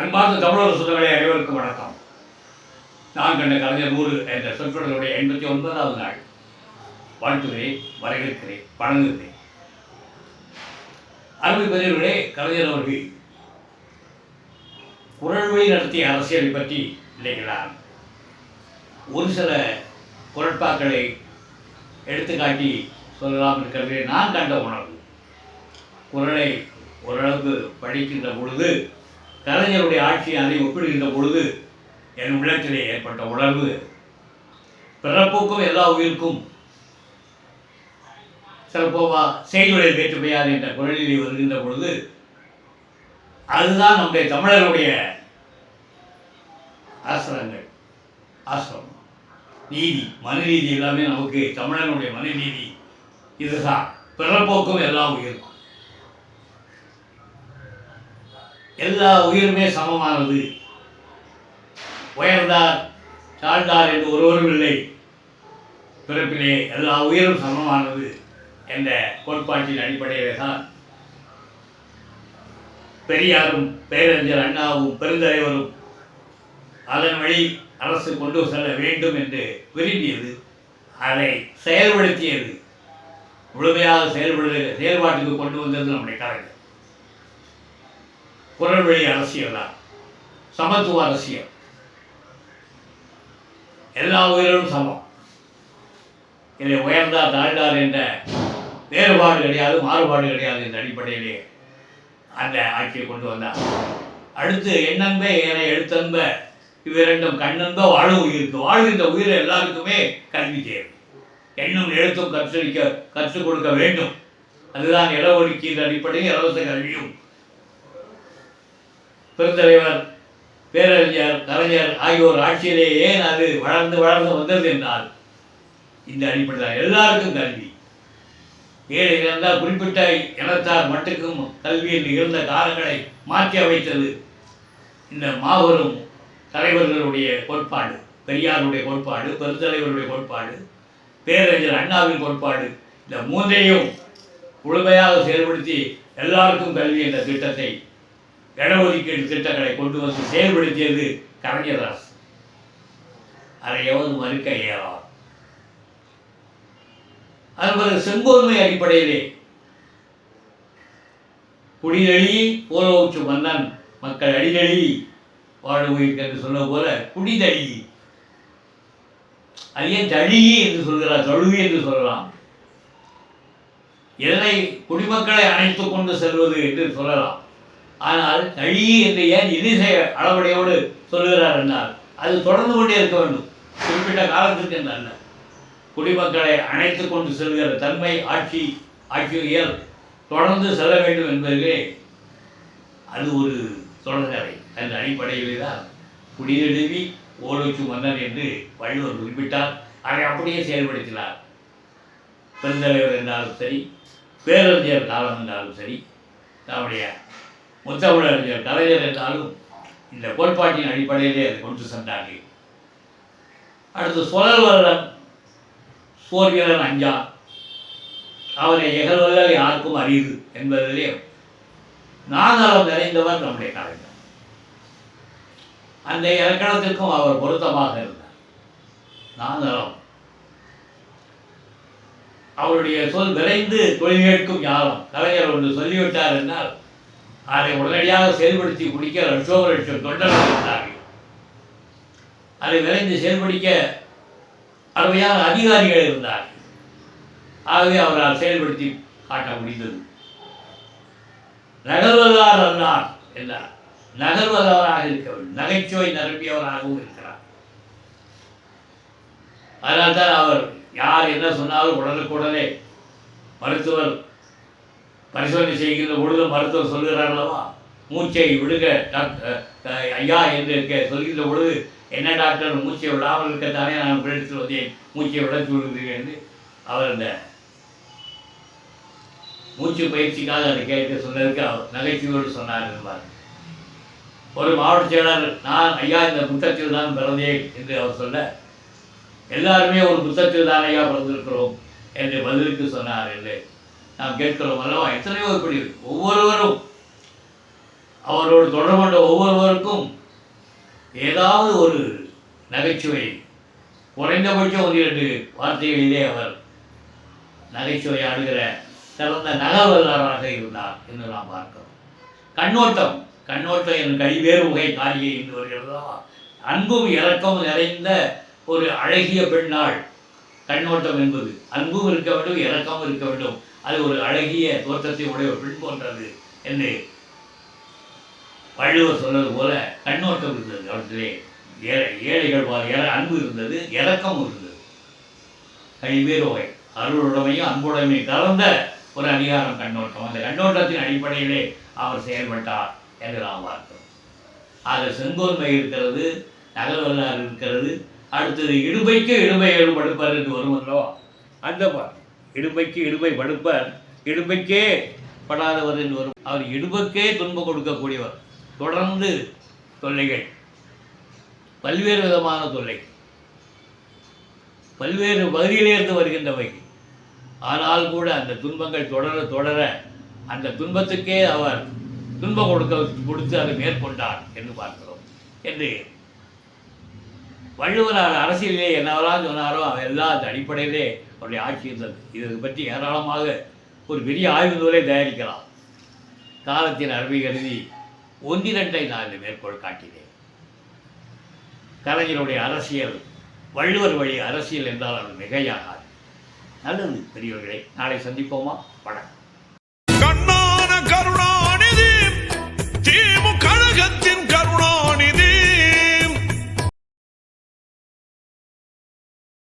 அன்பார்ந்த தமிழர் சொந்தங்களே அனைவருக்கும் வணக்கம். நான் கண்ட கலைஞர் நூறு என்ற சொற்றொடருடைய எண்பத்தி ஒன்பதாவது நாள். வாழ்த்துகிறேன் வரவேற்கிறேன் வணங்குகிறேன். அருமை பெரியவர்களே கலைஞர் அவர்கள் குரல்வழி நடத்திய அரசியலை பற்றி இல்லைங்களா? ஒரு சில குரட்பாக்களை எடுத்துக்காட்டி சொல்லலாம் இருக்கிறது நான் கண்ட உணர்வு குரலை ஓரளவுக்கு படிக்கின்ற பொழுது கலைஞருடைய ஆட்சி அதை ஒப்பிடுகின்ற பொழுது என் உள்ளத்திலே ஏற்பட்ட உணர்வு பிறப்புக்கும் எல்லா உயிருக்கும். சிறப்போவா செய்திகளில் வேற்றுமையார் என்ற குரலிலே வருகின்ற பொழுது அதுதான் நம்முடைய தமிழருடைய ஆசிரங்கள் ஆசிரமம் நீதி மனுநீதி எல்லாமே நமக்கு தமிழனுடைய மனுநீதி. இதுதான். பிறப்போக்கும் எல்லா உயிருக்கும். எல்லா உயிருமே சமமானது. உயர்ந்தார் தாழ்ந்தார் என்று ஒருவரும் இல்லை. பிறப்பிலே எல்லா உயிரும் சமமானது என்ற கோட்பாட்டின் அடிப்படையிலே தான் பெரியாரும் பேரறிஞர் அண்ணாவும் பெருந்தலைவரும் அதன் வழி அரசு கொண்டு செல்ல வேண்டும் என்று விரும்பியது அதை செயல்படுத்தியது. முழுமையாக செயல்படு செயல்பாட்டுக்கு கொண்டு வந்தது நம்முடைய கலைஞர். குரல் வழி அரசியல் தான். சமத்துவ அரசியல். எல்லா உயிரும் சமம். இதை உயர்ந்தார் தாழ்ந்தார் என்ற வேறுபாடு கிடையாது மாறுபாடு கிடையாது என்ற அடிப்படையிலே அந்த ஆட்சியை கொண்டு வந்தார். அடுத்து எண்ணன்ப ஏனை எழுத்தன்ப இவ்விரண்டும் கண்ணன்ப வாழும் உயிருக்கு. வாழ்கின்ற உயிரை எல்லாருக்குமே கல்வி தேவை. எண்ணும் எழுத்தும் கற்றுக்க கற்றுக் கொடுக்க வேண்டும். அதுதான் இடஒதுக்கீடு அடிப்படையில் இலவச கல்வியும். பெருந்தலைவர் பேரறிஞர் கலைஞர் ஆகியோர் ஆட்சியிலே ஏன் அது வளர்ந்து வளர்ந்து வந்தது என்றால் இந்த அடிப்படை தான் எல்லாருக்கும் கல்வி. ஏழை இருந்தால் குறிப்பிட்ட இனத்தார் மட்டுக்கும் கல்வி என்று இருந்த காலங்களை மாற்றி அமைத்தது இந்த மாபெரும் தலைவர்களுடைய கோட்பாடு பெரியாருடைய கோட்பாடு பெருந்தலைவருடைய கோட்பாடு பேரறிஞர் அண்ணாவின் கோட்பாடு இந்த மூன்றையும் முழுமையாக செயல்படுத்தி எல்லாருக்கும் கல்வி என்ற திட்டத்தை இடஒதுக்கீடு திட்டங்களை கொண்டு வந்து செயல்படுத்தியது கலைஞர் அரசு அதை எவ்வளவு மறுக்க இயலாது. அதுபோல செங்கோன்மை அடிப்படையிலே குடிநெழி போலோச்சு மன்னன் மக்கள் அடிநெழி வாழ்வுயிருக்கு என்று சொன்ன போல குடிதழி அது ஏன் என்று சொல்கிறார் தழுவி என்று சொல்லலாம். எதனை குடிமக்களை அணைத்துக் கொண்டு செல்வது என்று சொல்லலாம். ஆனால் தழி என்று ஏன் இதிசை அளவுடையோடு சொல்லுகிறார் என்றால் அது தொடர்ந்து கொண்டே இருக்க வேண்டும். குறிப்பிட்ட காலத்திற்கு என்று அல்ல. குடிமக்களை அணைத்து கொண்டு செல்கிற தன்மை ஆட்சி ஆட்சியர் தொடர்ந்து செல்ல வேண்டும் என்பதிலே அது ஒரு தொடர்கதை அந்த அடிப்படையிலே தான் குடிநெடுவி ஓலோச்சு மன்னர் என்று வள்ளுவர் குறிப்பிட்டார். அதை அப்படியே செயல்படுத்தினார். பெருந்தலைவர் என்றாலும் சரி பேரறிஞர் காலம் என்றாலும் சரி நம்முடைய முத்தமிழறிஞர் கலைஞர் என்றாலும் இந்த கோட்பாட்டின் அடிப்படையிலே அதை கொண்டு சென்றார்கள். அடுத்து சுழல் வல்லன் சோர்வீரன் அஞ்சா. அவரை எகழ்வல்லல் யாருக்கும் அறியுது என்பதிலே நாதாளம் நிறைந்தவர் நம்முடைய கலைஞர். அந்த இலக்கணத்திற்கும் அவர் பொருத்தமாக இருந்தார். நாதளம். அவருடைய சொல் விரைந்து தொழில் கேட்கும் ஞானம் கலைஞர் ஒன்று சொல்லிவிட்டார் என்றால் அதை உடனடியாக செயல்படுத்தி முடிக்க லட்சோ லட்சம் தொண்டர்கள் இருந்தார்கள். அதை விரைந்து செயல்படிக்க அருமையான அதிகாரிகள் இருந்தார்கள். ஆகவே அவரால் செயல்படுத்தி காட்ட முடிந்தது. நகர்வதார் அல்லார் என்றார். நகர்வதவராக இருக்க நகைச்சுவை நிரப்பியவராகவும் இருக்கிறார். அதனால்தான் அவர் யார் என்ன சொன்னாலும் உடனுக்குடனே மருத்துவர் பரிசோதனை செய்கின்ற பொழுது மருத்துவர் சொல்கிறார் அல்லவா மூச்சை விடுக டாக்டர் ஐயா என்று இருக்க சொல்கின்ற பொழுது என்ன டாக்டர் மூச்சை விடாமல் இருக்கத்தானே நான் பிழைத்து வந்தேன் மூச்சை விட விடுகிறேன் என்று அவர் அந்த மூச்சு பயிற்சிக்காக அதை கேட்டு சொன்னதுக்கு அவர் நகைச்சுவையோடு சொன்னார் என்பார். ஒரு மாவட்ட செயலாளர் நான் ஐயா இந்த புத்தகத்தில் தான் பிறந்தேன் என்று அவர் சொல்ல எல்லாருமே ஒரு புத்தகத்தில் தான் ஐயா பிறந்திருக்கிறோம் என்று பதிலுக்கு சொன்னார் என்று. நாம் கேட்கிறோம் அல்லவா? எத்தனையோ இப்படி ஒவ்வொருவரும் அவரோடு தொடர்பு கொண்ட ஒவ்வொருவருக்கும் ஏதாவது ஒரு நகைச்சுவை குறைந்தபட்சம் ஒரு இரண்டு வார்த்தைகளிலே அவர் நகைச்சுவை ஆடுகிற சிறந்த நகர்வல்லாராக இருந்தார் என்று நாம் பார்க்கிறோம். கண்ணோட்டம் கண்ணோட்டம் என் கைவேறு வகை காரியை என்று வருகிறதா அன்பும் இறக்கமும் நிறைந்த ஒரு அழகிய பெண்ணாள் கண்ணோட்டம் என்பது. அன்பும் இருக்க வேண்டும் இறக்கமும் இருக்க வேண்டும். அது ஒரு அழகிய தோற்றத்தை உடைய பெண் போன்றது என்று வள்ளுவர் சொன்னது போல கண்ணோட்டம் இருந்தது. அவற்றிலே ஏழை ஏழைகள் ஏற அன்பு இருந்தது இறக்கம் இருந்தது. கழிவேறு வகை அருளுடைமையும் அன்புடைமையும் கலந்த ஒரு அதிகாரம் கண்ணோட்டம். அந்த கண்ணோட்டத்தின் அடிப்படையிலே அவர் செயல்பட்டார் என்று நாம் பார்த்தோம். அதில் செங்கோன்மை இருக்கிறது நகர்வல்லார் இருக்கிறது அடுத்தது இடுபைக்கு இடுபை ஏற்படுப்பார் என்று வரும் அந்த பார் இடுமைக்கு இடுபை படுப்பர் இடுபைக்கே படாதவர் என்று வரும். அவர் இடுபைக்கே துன்பம் கொடுக்கக்கூடியவர். தொடர்ந்து தொல்லைகள். பல்வேறு விதமான தொல்லை. பல்வேறு பகுதியிலிருந்து வருகின்றவை. ஆனால் கூட அந்த துன்பங்கள் தொடர தொடர அந்த துன்பத்துக்கே அவர் துன்பம் கொடுக்க கொடுத்து அதை மேற்கொண்டார் என்று பார்க்கிறோம். என்று வள்ளுவர் அரசியலிலே என்னவெல்லாம் சொன்னாரோ அதெல்லாம் அந்த அடிப்படையிலே அவருடைய ஆட்சி இருந்தது. இதற்கு பற்றி ஏராளமாக ஒரு பெரிய ஆய்வு நூலை தயாரிக்கலாம். காலத்தின் அருமை கருதி ஒன்றிரண்டை நான் இந்த மேற்கோள் காட்டினேன். கலைஞருடைய அரசியல் வள்ளுவர் வழி அரசியல் என்றால் அது மிகையாகாது. நல்லது பெரியவர்களை நாளை சந்திப்போமா? படம் கருணாநிதி